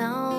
count.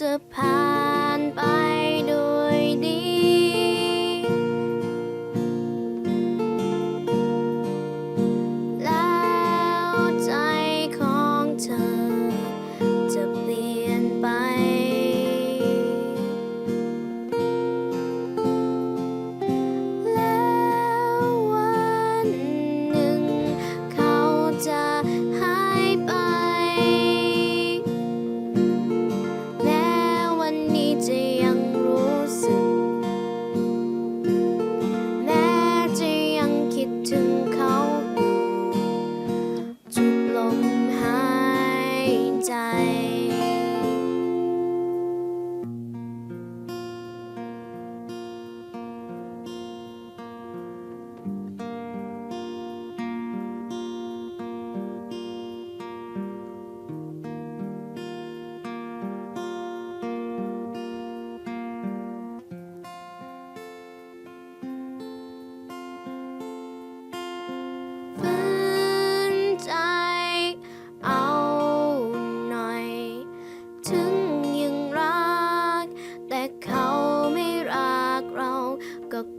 จะพา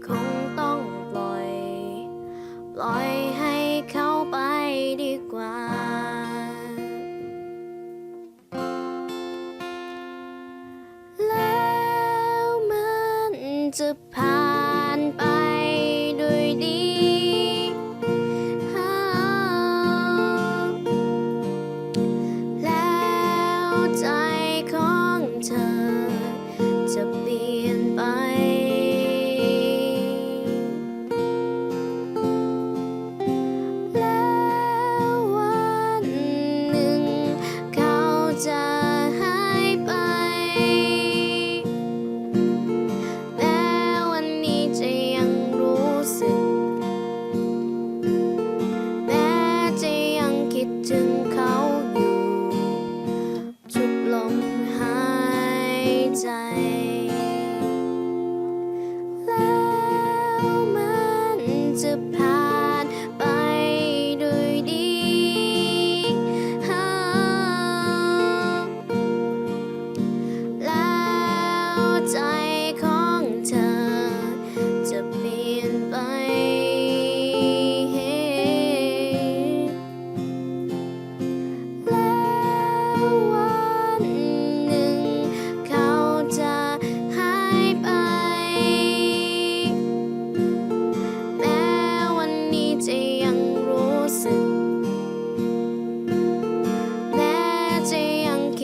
คงต้องปล่อย ปล่อยให้เขาไปดีกว่า แล้วมันจะ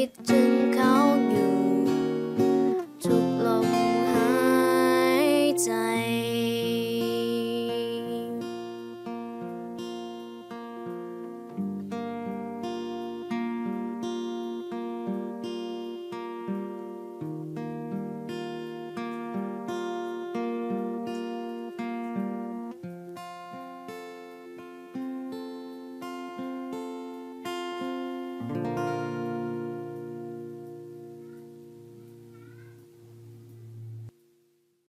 있죠.